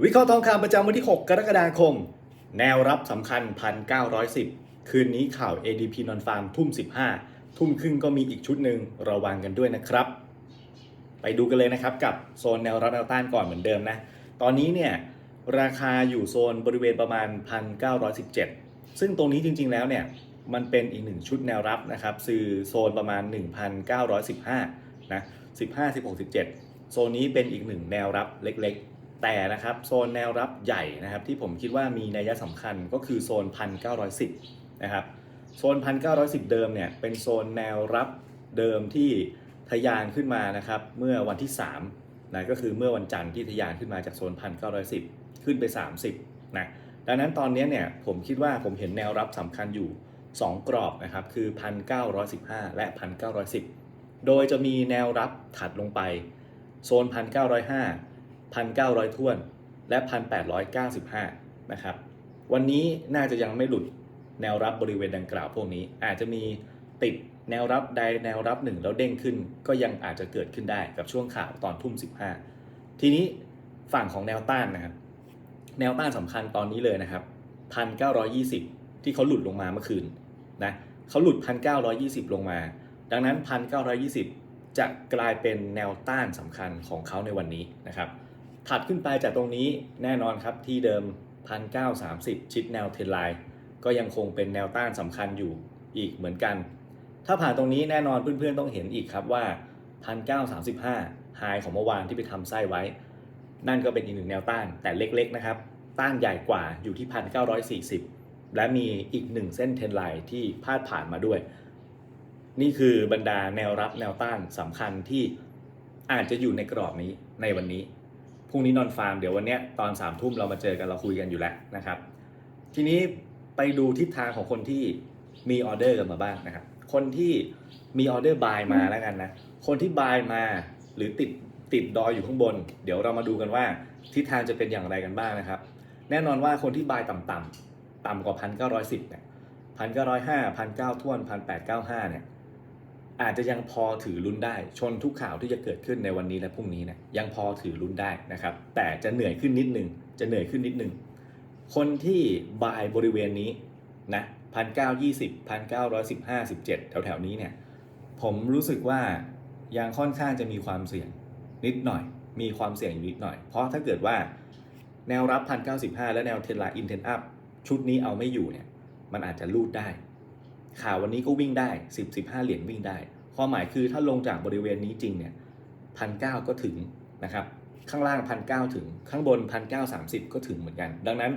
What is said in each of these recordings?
วิเคราะห์ทองคำประจำวันที่ 6 กรกฎาคม แนวรับสำคัญ 1,910 คืนนี้ข่าว ADP Non Farm ทุ่ม 15 ทุ่มครึ่งก็มีอีกชุดหนึ่งระวังกันด้วยนะครับ ไปดูกันเลยนะครับกับโซนแนวรับแนวต้านก่อนเหมือนเดิมนะ ตอนนี้เนี่ยราคาอยู่โซนบริเวณประมาณ 1,917 ซึ่งตรงนี้จริงๆแล้วเนี่ยมันเป็นอีกหนึ่งชุดแนวรับนะครับคือโซนประมาณ 1,915นะ15 16 17 โซนนี้เป็นอีกหนึ่งแนวรับเล็กๆ แต่นะครับโซนแนวรับใหญ่นะครับที่ผมคิดว่ามีนัยสำคัญก็คือโซน 1,910 นะครับโซน 1,910 เดิมเนี่ยเป็นโซนแนวรับเดิมที่ทะยานขึ้นมานะครับเมื่อวันที่3นะก็คือเมื่อวันจันทร์ที่ทะยานขึ้นมาจากโซน 1,910 ขึ้นไป 30นะดังนั้นตอนนี้เนี่ยผมคิดว่าผมเห็นแนวรับสำคัญอยู่ 2 กรอบนะครับคือ 1,915 และ 1,910 โดยจะมีแนวรับถัดลงไปโซน 1,905 1,900ท้วน และ 1,895 นะครับ วันนี้น่าจะยังไม่หลุดแนวรับบริเวณดังกล่าวพวกนี้ อาจจะมีติดแนวรับใดแนวรับหนึ่งแล้วเด้งขึ้น ก็ยังอาจจะเกิดขึ้นได้กับช่วงข่าวตอนทุ่ม 15 ทีนี้ฝั่งของแนวต้านนะครับ แนวต้านสำคัญตอนนี้เลยนะครับ 1,920 ที่เขาหลุดลงมาเมื่อคืนนะเขาหลุด 1,920 ลงมา ดังนั้น 1,920 จะกลายเป็นแนวต้านสำคัญของเขาในวันนี้นะครับ ถัดขึ้นไปจากตรงนี้แน่นอนครับที่เดิม 1,930 ชิดแนวเทรนไลน์ก็ยังคงเป็นแนวต้านสำคัญอยู่อีกเหมือนกัน ถ้าผ่านตรงนี้แน่นอนเพื่อนๆต้องเห็นอีกครับว่า 1,935ไฮของเมื่อวานที่ไปทำไส้ไว้ นั่นก็เป็นอีกหนึ่งแนวต้านแต่เล็กๆนะครับ ต้านใหญ่กว่าอยู่ที่ 1,940 และมีอีกหนึ่งเส้นเทรนไลน์ที่พาดผ่านมาด้วย นี่คือบรรดาแนวรับแนวต้านสำคัญที่อาจจะอยู่ในกรอบนี้ในวันนี้ พรุ่งนี้นอนฟาร์มเดี๋ยววันเนี้ยตอนสามทุ่มเรามาเจอกันเราคุยกันอยู่แล้วนะครับ ทีนี้ไปดูทิศทางของคนที่มีออเดอร์กันมาบ้างนะครับ คนที่มีออเดอร์บายมาแล้วกันนะ คนที่บายมาหรือติดติดดอยอยู่ข้างบน เดี๋ยวเรามาดูกันว่าทิศทางจะเป็นอย่างไรกันบ้างนะครับ แน่นอนว่าคนที่บายต่ำๆต่ำกว่าพันเก้าร้อยสิบเนี่ยพันเก้าร้อยห้าพันเก้าท่วนพันแปดเก้าห้าเนี่ย อาจจะยังพอถือลุ้นได้ ชนทุกข่าวที่จะเกิดขึ้นในวันนี้และพรุ่งนี้เนี่ยยังพอถือลุ้นได้นะครับ แต่จะเหนื่อยขึ้นนิดนึง จะเหนื่อยขึ้นนิดนึง คนที่บายบริเวณนี้นะพันเก้ายี่สิบพันเก้าร้อยสิบห้าสิบเจ็ดแถวๆนี้เนี่ย ผมรู้สึกว่ายังค่อนข้างจะมีความเสี่ยงนิดหน่อย มีความเสี่ยงอยู่นิดหน่อย เพราะถ้าเกิดว่าแนวรับพันเก้าสิบห้าและแนวเทนไลน์อินเทนอัพชุดนี้เอาไม่อยู่เนี่ย มันอาจจะลูดได้ ข่าววันนี้ก็วิ่งได้ 10 15 เหรียญวิ่งได้ ความหมายคือถ้าลงจากบริเวณนี้จริงเนี่ยพันเก็ถึงนะครับ ข้างล่างพันเถึง ข้างบนพันเสาก็ถึงเหมือนกัน ดังนั้น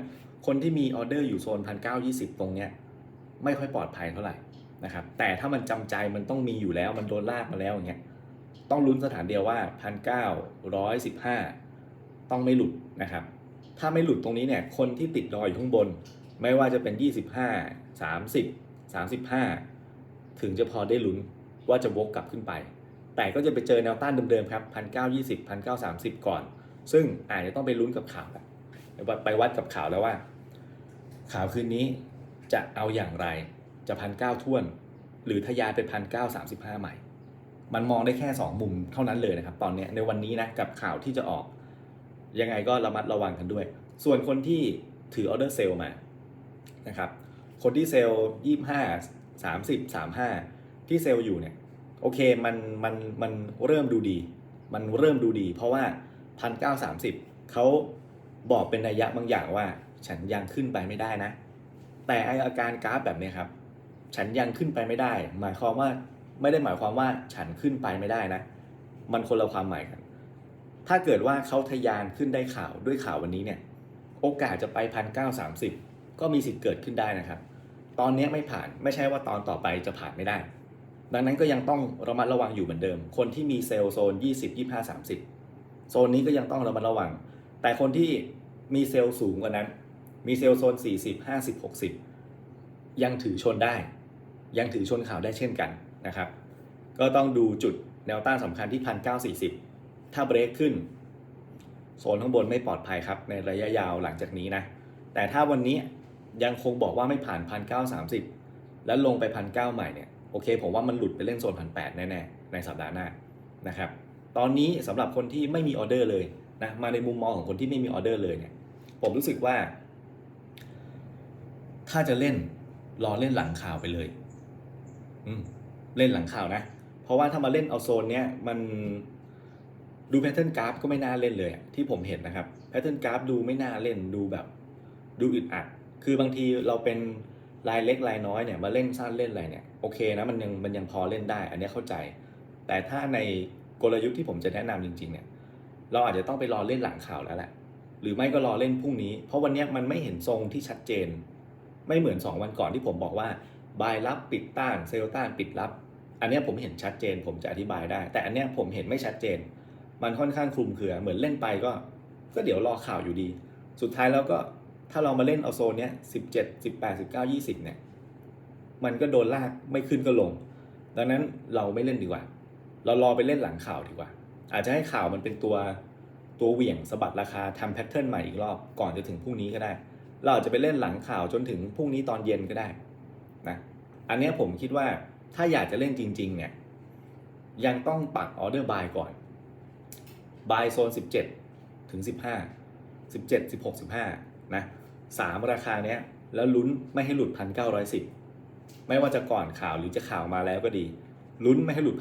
คนที่มีออเดอร์อยู่โซนพันเก้ายี่สิบตรงเนี้ยไม่ค่อยปลอดภัยเท่าไหร่นะครับ แต่ถ้ามันจำใจมันต้องมีอยู่แล้ว มันโดนลากมาแล้วอย่างเงี้ย ต้องลุ้นสถานเดียวว่าพันเก้าร้อยสิบห้าต้องไม่หลุดนะครับ ถ้าไม่หลุดตรงนี้เนี่ย คนที่ติดดอยอยู่ข้างบน ไม่ว่าจะเป็น 25 30 35 ถึงจะพอได้ลุ้นว่าจะวกกลับขึ้นไป แต่ก็จะไปเจอแนวต้านเดิมๆครับ1920 1930 ก่อน ซึ่งอาจจะต้องไปลุ้นกับข่าวแล้วไปวัดกับข่าวแล้วว่า ข่าวคืนนี้จะเอาอย่างไรจะพันเก้าท่วน หรือทะยานไปพันเก้าสามสิบห้าใหม่ มันมองได้แค่ 2 มุมเท่านั้นเลยนะครับ ตอนนี้ในวันนี้นะกับข่าวที่จะออก ยังไงก็ระมัดระวังกันด้วย ส่วนคนที่ถือออเดอร์เซลมานะครับ คนที่เซลล์ยี่ห้าสามสิบสามห้าที่เซลล์อยู่เนี่ยโอเคมันมันมันเริ่มดูดี มันเริ่มดูดี เพราะว่าพันเก้าสามสิบเขาบอกเป็นนัยยะบางอย่างว่า ฉันยังขึ้นไปไม่ได้นะ แต่ไออาการกราฟแบบนี้ครับ ฉันยังขึ้นไปไม่ได้ หมายความว่าไม่ได้หมายความว่าฉันขึ้นไปไม่ได้นะ มันคนละความหมายกันถ้าเกิดว่าเขาทะยานขึ้นได้ข่าวด้วยข่าววันนี้เนี่ย โอกาสจะไปพันเก้าสามสิบก็มีสิทธิ์เกิดขึ้นได้นะครับ ตอนนี้ไม่ผ่านไม่ใช่ว่าตอนต่อไปจะผ่านไม่ได้ ดังนั้นก็ยังต้องระมัดระวังอยู่เหมือนเดิม คนที่มีเซลล์โซน 20 25 30 โซนนี้ก็ยังต้องระมัดระวัง แต่คนที่มีเซลล์สูงกว่านั้น มีเซลล์โซน 40 50 60 ยังถือชนได้ ยังถือชนข่าวได้เช่นกันนะครับ ก็ต้องดูจุดแนวต้านสำคัญที่ 1940 ถ้าเบรกขึ้น โซนข้างบนไม่ปลอดภัยครับในระยะยาวหลังจากนี้นะ แต่ถ้าวันนี้ ยังคงบอกว่าไม่ผ่าน1,930แล้วลงไป1,900ใหม่เนี่ยโอเค ผมว่ามันหลุดไปเล่นโซน1,800แน่ๆ ในสัปดาห์หน้านะครับตอนนี้สำหรับคนที่ไม่มีออเดอร์เลยนะมาในมุมมองของคนที่ไม่มีออเดอร์เลยเนี่ยผมรู้สึกว่า ถ้าจะเล่นรอเล่นหลังข่าวไปเลย อืมเล่นหลังข่าวนะ เพราะว่าถ้ามาเล่นเอาโซนเนี้ยมันดูแพทเทิร์นกราฟก็ไม่น่าเล่นเลยที่ผมเห็นนะครับแพทเทิร์นกราฟดูไม่น่าเล่นดูแบบ ดูอึดอัด คือบางทีเราเป็นรายเล็กรายน้อยเนี่ยมาเล่นสั้นเล่นอะไรเนี่ยโอเคนะมันยังมันยังพอเล่นได้ อันนี้เข้าใจ แต่ถ้าในกลยุทธ์ที่ผมจะแนะนำจริง ๆ เนี่ยเราอาจจะต้องไปรอเล่นหลังข่าวแล้วแหละ หรือไม่ก็รอเล่นพรุ่งนี้ เพราะวันนี้มันไม่เห็นทรงที่ชัดเจน ไม่เหมือน 2 วันก่อนที่ผมบอกว่าบายรับปิดต้านเซลต้านปิดรับ อันนี้ผมเห็นชัดเจน ผมจะอธิบายได้ แต่อันนี้ผมเห็นไม่ชัดเจน มันค่อนข้างคลุมเครือเหมือนเล่นไปก็ ก็เดี๋ยวรอข่าวอยู่ดี สุดท้ายแล้วก็ ถ้าเรามาเล่นเอาโซนเนี้ยสิบเจ็ดสิบแปดสิบเก้ายี่สิบเนี่ย มันก็โดนลากไม่ขึ้นก็ลง ดังนั้นเราไม่เล่นดีกว่า เรารอไปเล่นหลังข่าวดีกว่า อาจจะให้ข่าวมันเป็นตัวตัวเหวี่ยงสะบัดราคาทำแพทเทิร์นใหม่อีกรอบก่อนจะถึงพรุ่งนี้ก็ได้ เราอาจจะไปเล่นหลังข่าวจนถึงพรุ่งนี้ตอนเย็นก็ได้นะอันนี้ผมคิดว่าถ้าอยากจะเล่นจริง ๆ เนี่ย ยังต้องปักออเดอร์บายก่อนบายโซน 17 ถึง 15 17 16 15 นะสามราคาเนี้ยแล้วลุ้นไม่ให้หลุด1,910ไม่ว่าจะก่อนข่าวหรือจะข่าวมาแล้วก็ดี ลุ้นไม่ให้หลุด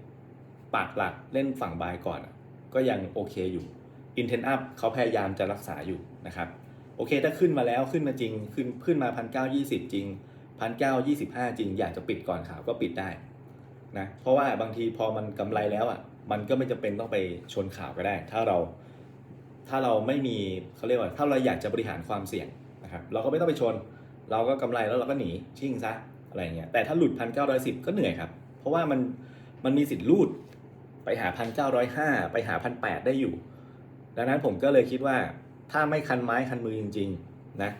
1,910ปากหลักเล่นฝั่งบายก่อน ก็ยังโอเคอยู่ Intent Up เขาพยายามจะรักษาอยู่นะครับโอเคถ้าขึ้นมาแล้วขึ้นมาจริงขึ้นขึ้นมา1,920จริง1,925จริง อยากจะปิดก่อนข่าวก็ปิดได้นะเพราะว่าบางทีพอมันกำไรแล้วอะมันก็ไม่จำเป็นต้องไปชนข่าวก็ได้ ถ้าเรา ถ้าเราไม่มีเขาเรียกว่าถ้าเราอยากจะบริหารความเสี่ยงนะครับเราก็ไม่ต้องไปชน เราก็กำไรแล้วเราก็หนีชิ่งซะอะไรเงี้ยแต่ถ้าหลุด1,910ก็เหนื่อยครับ เพราะว่ามันมันมีสิทธิ์รูดไปหา1,905ไปหา1,800ได้อยู่ ดังนั้นผมก็เลยคิดว่าถ้าไม่คันไม้คันมือจริงๆนะ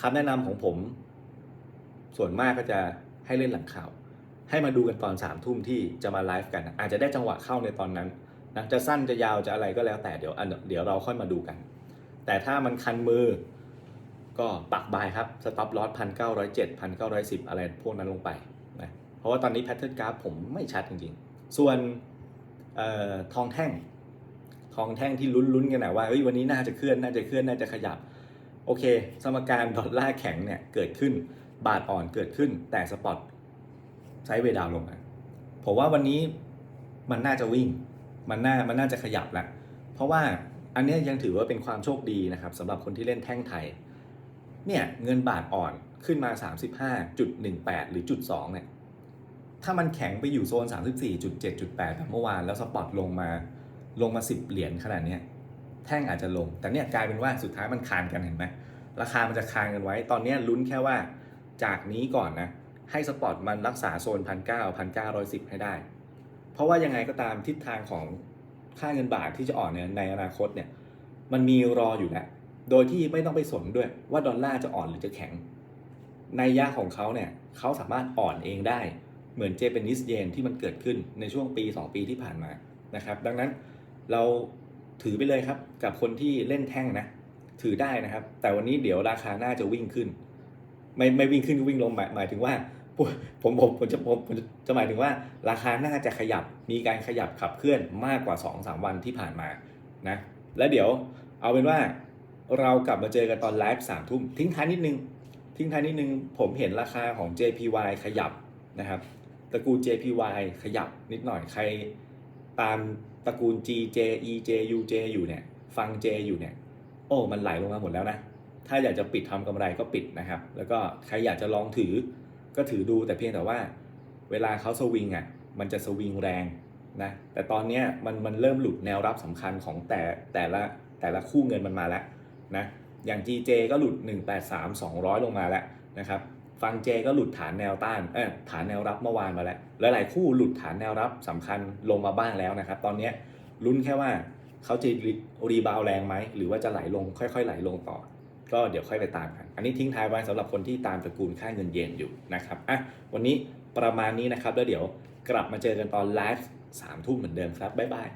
คำแนะนำของผม ส่วนมากก็จะให้เล่นหลังข่าว ให้มาดูกันตอนสามทุ่มที่จะมาไลฟ์กัน อาจจะได้จังหวะเข้าในตอนนั้น นะจะสั้นจะยาวจะอะไรก็แล้วแต่เดี๋ยวเดี๋ยวเราค่อยมาดูกัน แต่ถ้ามันคันมือก็ปักบายครับสต็อปลอสพันเก้าร้อยเจ็ดพันเก้าร้อยสิบอะไรพวกนั้นลงไปนะเพราะว่าตอนนี้แพทเทิร์นกราฟผมไม่ชัดจริงๆ ส่วนออทองแท่ง ทองแท่งที่ลุ้นๆกันนะว่าเฮ้ยวันนี้น่าจะเคลื่อนน่าจะเคลื่อนน่าจะขยับ โอเค สมการดอลลาร์แข็งเนี่ยเกิดขึ้นบาทอ่อนเกิดขึ้น แต่สปอตไซด์เวดาวลงมาผมว่าวันนี้มันน่าจะวิ่ง มันน่ามันน่าจะขยับแล้วเพราะว่าอันนี้ยังถือว่าเป็นความโชคดีนะครับสำหรับคนที่เล่นแท่งไทยเนี่ยเงินบาทอ่อนขึ้นมา 35.18 หรือจุด2เนี่ยถ้ามันแข็งไปอยู่โซน 34.7.8แบบเมื่อวานแล้วสปอตลงมาลงมา 10 เหรียญขนาดนี้แท่งอาจจะลง แต่เนี่ยกลายเป็นว่าสุดท้ายมันคานกันเห็นไหมราคามันจะคานกันไว้ ตอนเนี้ยลุ้นแค่ว่าจากนี้ก่อนนะให้สปอตมันรักษาโซน 1,900 1,910 ให้ได้ เพราะว่ายังไงก็ตามทิศทางของค่าเงินบาทที่จะอ่อนเนี่ยในอนาคตเนี่ยมันมีรออยู่แล้วโดยที่ไม่ต้องไปสนด้วยว่าดอลลาร์จะอ่อนหรือจะแข็ง ในยะของเขาเนี่ยเขาสามารถอ่อนเองได้เหมือนเจแปนิสเยนที่มันเกิดขึ้นในช่วงปี 2 ปีที่ผ่านมานะครับ ดังนั้นเราถือไปเลยครับกับคนที่เล่นแท่งนะถือได้นะครับ แต่วันนี้เดี๋ยวราคาน่าจะวิ่งขึ้น ไม่ไม่วิ่งขึ้นก็วิ่งลงหมายหมายถึงว่า ผมผมผมจะผมผมจะหมายถึงว่า ราคาน่าจะขยับมีการขยับขับเคลื่อนมากกว่า 2-3 วันที่ผ่านมานะและเดี๋ยวเอาเป็นว่าเรากลับมาเจอกันตอนไลฟ์สามทุ่มทิ้งท้ายนิดนึง ทิ้งท้ายนิดนึง ผมเห็นราคาของ JPY ขยับนะครับตระกูล JPY ขยับนิดหน่อยใครตามตระกูล GJ EJ UJ อยู่เนี่ย ฟัง J อยู่เนี่ย โอ้ มันไหลลงมาหมดแล้วนะ ถ้าอยากจะปิดทำกำไรก็ปิดนะครับ แล้วก็ใครอยากจะลองถือ ก็ถือดูแต่เพียงแต่ว่า เวลาเขาสวิงอะมันจะสวิงแรงนะแต่ตอนนี้มันมันเริ่มหลุดแนวรับสำคัญของแต่แต่ละแต่ละคู่เงินมันมาแล้วนะอย่าง GJ ก็หลุด 183 200 ลงมาแล้วนะครับฟัง J ก็หลุดฐานแนวต้านเออฐานแนวรับเมื่อวานมาแล้วหลายๆคู่หลุดฐานแนวรับสำคัญลงมาบ้างแล้วนะครับ ตอนนี้ลุ้นแค่ว่าเขาจะรีบาวแรงไหมหรือว่าจะไหลลงค่อย ๆ ไหลลงต่อ ก็เดี๋ยวค่อยไปตามกัน อันนี้ทิ้งท้ายไว้สำหรับคนที่ตามตระกูลค่าเงินเยนอยู่นะครับอะวันนี้ประมาณนี้นะครับแล้วเดี๋ยวกลับมาเจอกันตอนไลฟ์สามทุ่มเหมือนเดิมครับบ๊ายบาย